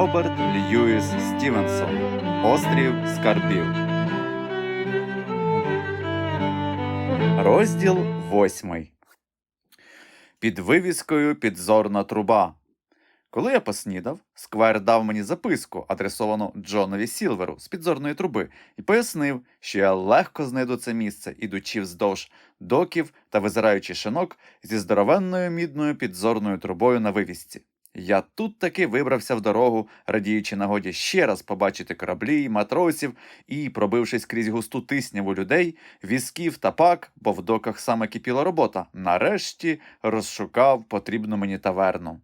Роберт Льюіс Стівенсон Острів Скарбів. Розділ восьмий. Під вивіскою підзорна труба. Коли я поснідав, Сквайр дав мені записку, адресовану Джонові Сілверу з підзорної труби, і пояснив, що я легко знайду це місце, ідучи вздовж доків та визираючи шинок зі здоровенною мідною підзорною трубою на вивісці. Я тут таки вибрався в дорогу, радіючи нагоді ще раз побачити кораблі, матросів і, пробившись крізь густу тисняву людей, візків та пак, бо в доках саме кипіла робота, нарешті розшукав потрібну мені таверну.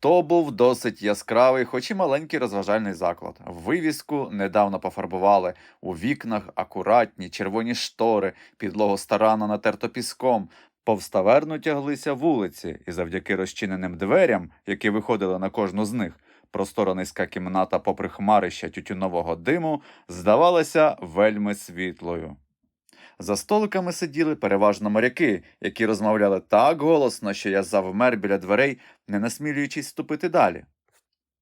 То був досить яскравий, хоч і маленький розважальний заклад. Вивіску недавно пофарбували, у вікнах акуратні червоні штори, підлогу старанно натерто піском, повз таверну тяглися вулиці, і завдяки розчиненим дверям, які виходили на кожну з них, простора низька кімната попри хмарища тютюнового диму здавалася вельми світлою. За столиками сиділи переважно моряки, які розмовляли так голосно, що я завмер біля дверей, не насмілюючись ступити далі.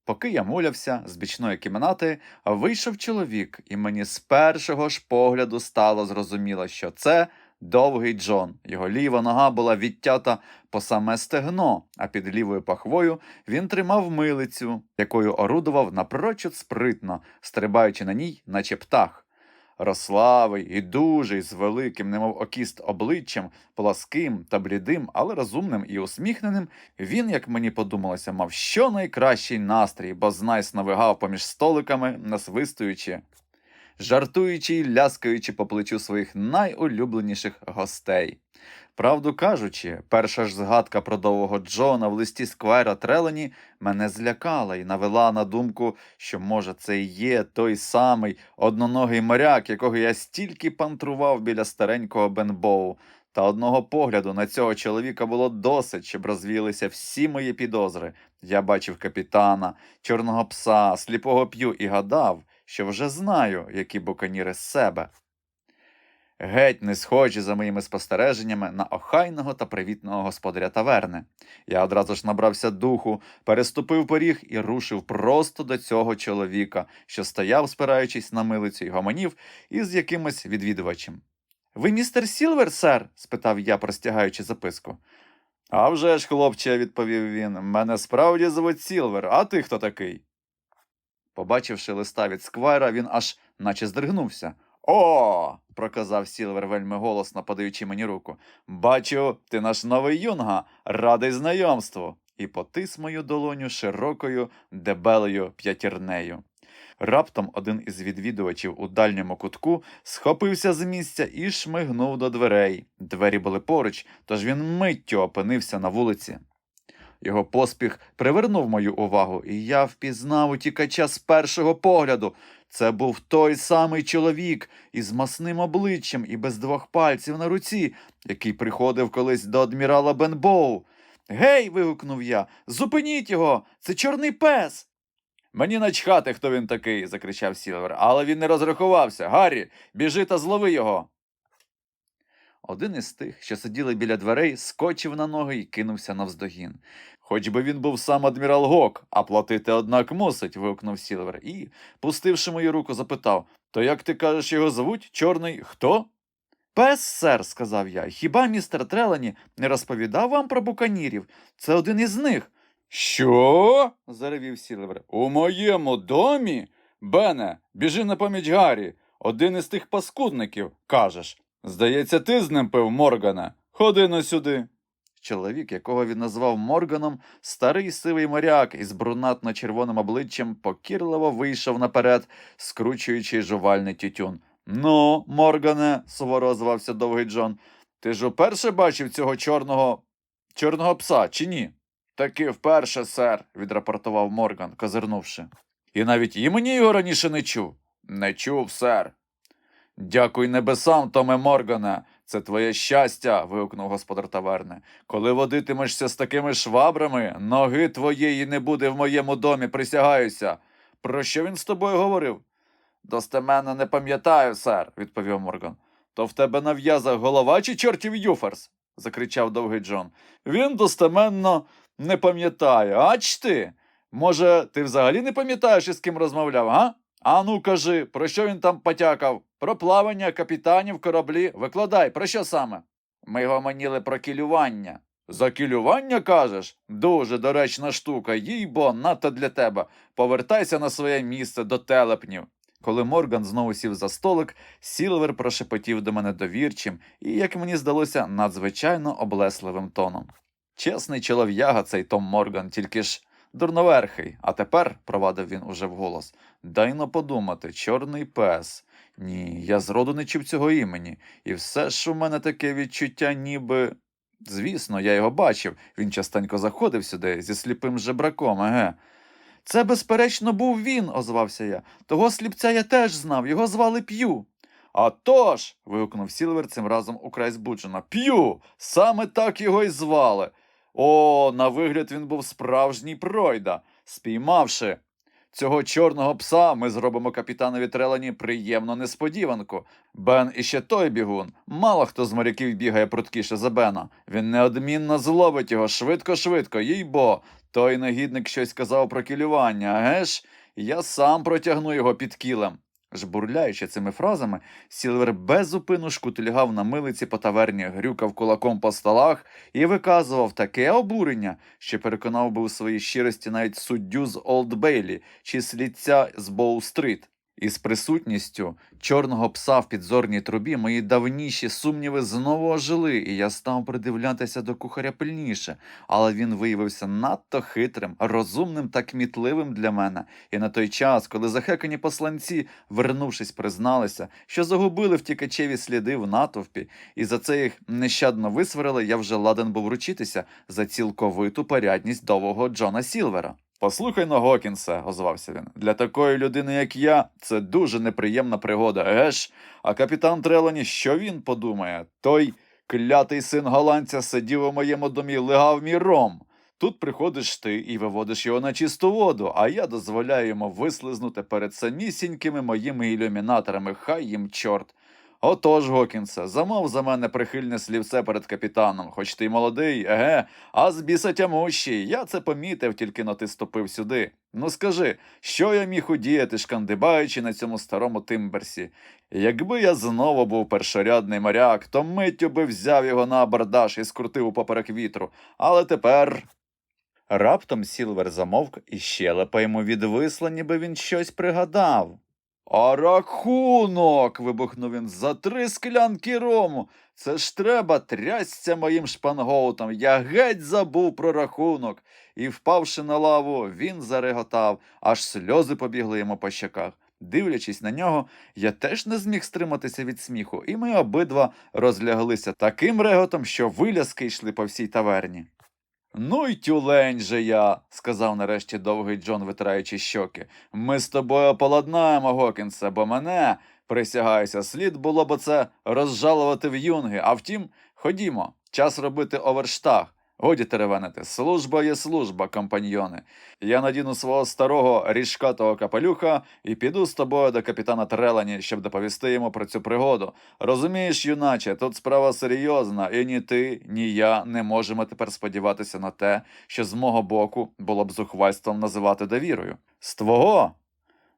Поки я мулявся з бічної кімнати, вийшов чоловік, і мені з першого ж погляду стало зрозуміло, що це довгий Джон. Його ліва нога була відтята по саме стегно, а під лівою пахвою він тримав милицю, якою орудував напрочуд спритно, стрибаючи на ній, наче птах. Рославий і дужий, з великим, немов окіст обличчям, пласким та блідим, але розумним і усміхненим, він, як мені подумалося, мав щонайкращий настрій, бо знайсно вигав поміж столиками, насвистуючи, жартуючи й ляскаючи по плечу своїх найулюбленіших гостей. Правду кажучи, перша ж згадка про довгого Джона в листі Сквайра Трелені мене злякала і навела на думку, що, може, це і є той самий одноногий моряк, якого я стільки пантрував біля старенького Бенбоу. Та одного погляду на цього чоловіка було досить, щоб розвіялися всі мої підозри. Я бачив капітана, чорного пса, сліпого п'ю і гадав, що вже знаю, які буканіри з себе. Геть не схожі за моїми спостереженнями на охайного та привітного господаря таверни. Я одразу ж набрався духу, переступив поріг і рушив просто до цього чоловіка, що стояв, спираючись на милицю й гомонів із якимось відвідувачем. Ви містер Сілвер, сер? спитав я, простягаючи записку. «А вже ж, хлопче, відповів він, мене справді звуть Сілвер, а ти хто такий? Побачивши листа від сквайра, він аж наче здригнувся. О. проказав Сілвер вельми голосно, подаючи мені руку. Бачу, ти наш новий юнга, радий знайомству. І потис мою долоню широкою дебелою п'ятірнею. Раптом один із відвідувачів у дальньому кутку схопився з місця і шмигнув до дверей. Двері були поруч, тож він миттю опинився на вулиці. Його поспіх привернув мою увагу, і я впізнав утікача з першого погляду. Це був той самий чоловік із масним обличчям і без двох пальців на руці, який приходив колись до адмірала Бенбоу. Гей. вигукнув я. Зупиніть його! Це чорний пес. Мені начхати, хто він такий, закричав Сілвер, але він не розрахувався. Гаррі, біжи та злови його. Один із тих, що сиділи біля дверей, скочив на ноги і кинувся навздогін. Хоч би він був сам адмірал Гок, а платити, однак, мусить. вигукнув Сілвер і, пустивши мою руку, запитав То як ти кажеш, його звуть? Чорний хто? Пес, сер, сказав я. Хіба містер Трелані не розповідав вам про буканірів? Це один із них. Що? заревів Сілвер. У моєму домі? Бене, біжи на поміч Гаррі. Один із тих паскудників, кажеш. Здається, ти з ним пив Моргана. Ходи на сюди. Чоловік, якого він назвав Морганом, старий сивий моряк із брунатно-червоним обличчям, покірливо вийшов наперед, скручуючи жувальний тютюн. Ну, Моргане, суворо озвався довгий Джон, ти ж уперше бачив цього чорного чорного пса, чи ні? Таки вперше, сер, відрапортував Морган, козирнувши. І навіть імені його раніше не чув. Не чув, сер. Дякуй небесам, Томе Моргане, це твоє щастя. вигукнув господар таверни. Коли водитимешся з такими швабрами, ноги твоєї не буде в моєму домі, присягаюся. Про що він з тобою говорив? Достеменно не пам'ятаю, сер, відповів Морган. То в тебе на в'язах голова чи чортів юферс? закричав довгий Джон. Він достеменно не пам'ятає, ач ти. Може, ти взагалі не пам'ятаєш, із ким розмовляв, га? А ну кажи, про що він там потякав? Про плавання капітанів кораблі. Викладай, про що саме? Ми гомоніли про кілювання. За кілювання кажеш? Дуже доречна штука, їй бо, надто для тебе. Повертайся на своє місце до телепнів. Коли Морган знову сів за столик, Сілвер прошепотів до мене довірчим і, як мені здалося, надзвичайно облесливим тоном. Чесний чолов'яга цей Том Морган, тільки ж дурноверхий. А тепер, провадив він уже вголос, дай но подумати, чорний пес. Ні, я зроду не чув цього імені, і все ж у мене таке відчуття, ніби. Звісно, я його бачив, він частенько заходив сюди зі сліпим жебраком, еге. Це, безперечно, був він, озвався я. Того сліпця я теж знав, його звали П'ю. «А тож!» – вигукнув Сілвер цим разом украй збуджено. П'ю! Саме так його й звали. О, на вигляд він був справжній пройда. Спіймавши цього чорного пса, ми зробимо капітанові Трелані приємну несподіванку. Бен іще той бігун. Мало хто з моряків бігає пруткіше за Бена. Він неодмінно зловить його швидко-швидко, їй бо. Той негідник щось сказав про кілювання, аге ж? Я сам протягну його під кілем. Жбурляючи цими фразами, Сілвер безупину шкутильгав на милиці по таверні, грюкав кулаком по столах і виказував таке обурення, що переконав би у своїй щирості навіть суддю з Олд Бейлі чи слідця з Боу-стрит. Із присутністю чорного пса в підзорній трубі мої давніші сумніви знову ожили, і я став придивлятися до кухаря пильніше, але він виявився надто хитрим, розумним та кмітливим для мене. І на той час, коли захекані посланці, вернувшись, призналися, що загубили втікачеві сліди в натовпі, і за це їх нещадно висварили, я вже ладен був ручитися за цілковиту порядність довгого Джона Сілвера. Послухай но, Гокінсе, озвався він. Для такої людини, як я, це дуже неприємна пригода, ж? А капітан Трелані, що він подумає? Той клятий син голландця сидів у моєму домі, легав мій ром. Тут приходиш ти і виводиш його на чисту воду, а я дозволяю йому вислизнути перед самісінькими моїми ілюмінаторами, хай їм чорт. Отож, Гокінсе, замов за мене прихильне слівце перед капітаном, хоч ти й молодий, еге, а з біса тямущий. Я це помітив, тільки но ти ступив сюди. Ну скажи, що я міг удіяти, шкандибаючи на цьому старому тимберсі? Якби я знову був першорядний моряк, то миттю би взяв його на абордаж і скрутив упоперек вітру. Але тепер. Раптом Сілвер замовк і щелепа йому відвисла, ніби він щось пригадав. А рахунок. вибухнув він за три склянки рому. Це ж треба трясся моїм шпангоутом. Я геть забув про рахунок. І, впавши на лаву, він зареготав, аж сльози побігли йому по щоках. Дивлячись на нього, я теж не зміг стриматися від сміху, і ми обидва розляглися таким реготом, що виляски йшли по всій таверні. Ну й тюлень же я, сказав нарешті довгий Джон, витираючи щоки. Ми з тобою поладнаємо, Гокінсе, бо мене, присягаюся, слід було б це розжалувати в юнги. А втім, ходімо, час робити оверштаг. Годі теревенити, служба є служба, компаньйони. Я надіну свого старого ріжкатого капелюха і піду з тобою до капітана Трелані, щоб доповісти йому про цю пригоду. Розумієш, юначе, тут справа серйозна, і ні ти, ні я не можемо тепер сподіватися на те, що з мого боку було б зухвальством називати довірою. З твого.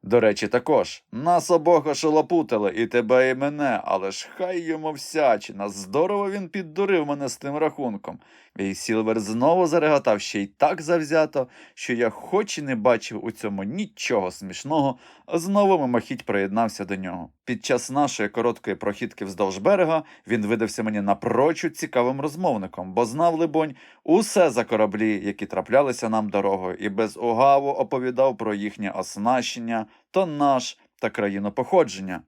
До речі, також нас обох ошелопутали, і тебе, і мене, але ж хай йому всячина. Здорово він піддурив мене з тим рахунком. І Сілвер знову зареготав ще й так завзято, що я, хоч і не бачив у цьому нічого смішного, знову мимохідь приєднався до нього. Під час нашої короткої прохідки вздовж берега він видався мені напрочуд цікавим розмовником, бо знав, либонь, усе за кораблі, які траплялися нам дорогою, і без угаву оповідав про їхнє оснащення, тоннаж та країну походження.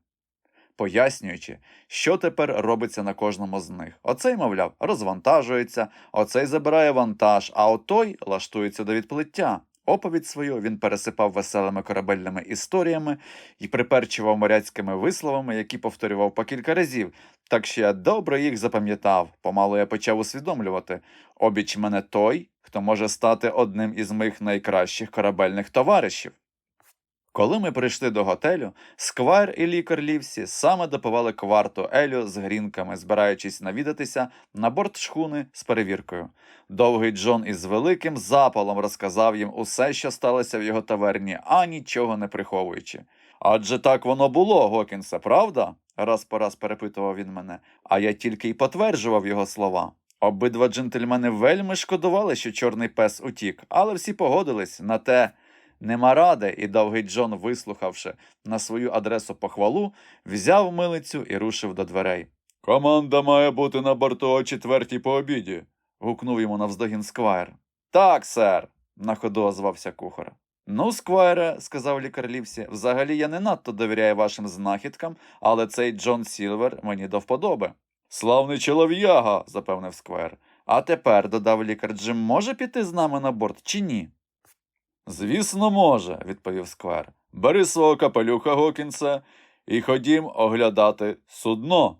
Пояснюючи, що тепер робиться на кожному з них. Оцей, мовляв, розвантажується, оцей забирає вантаж, а отой лаштується до відплиття. Оповідь свою він пересипав веселими корабельними історіями і приперчував моряцькими висловами, які повторював по кілька разів, так що я добре їх запам'ятав. Помалу я почав усвідомлювати. Обіч мене той, хто може стати одним із моїх найкращих корабельних товаришів. Коли ми прийшли до готелю, Сквайр і лікар Лівсі саме допивали кварту Елю з грінками, збираючись навідатися на борт шхуни з перевіркою. Довгий Джон із великим запалом розказав їм усе, що сталося в його таверні, а нічого не приховуючи. Адже так воно було, Гокінсе, правда? раз по раз перепитував він мене, а я тільки й потверджував його слова. Обидва джентльмени вельми шкодували, що чорний пес утік, але всі погодились на те. Нема ради, і довгий Джон, вислухавши на свою адресу похвалу, взяв милицю і рушив до дверей. Команда має бути на борту о четвертій по обіді. гукнув йому навздогін сквайр. Так, сер, на ходу озвався кухар. Ну, сквайре, сказав лікар Лівсі, взагалі я не надто довіряю вашим знахідкам, але цей Джон Сілвер мені до вподоби. Славний чолов'яга, запевнив сквайр. А тепер, додав лікар, Джим може піти з нами на борт чи ні? Звісно, може, відповів сквер. Бери свого капелюха, Гокінса і ходім оглядати судно.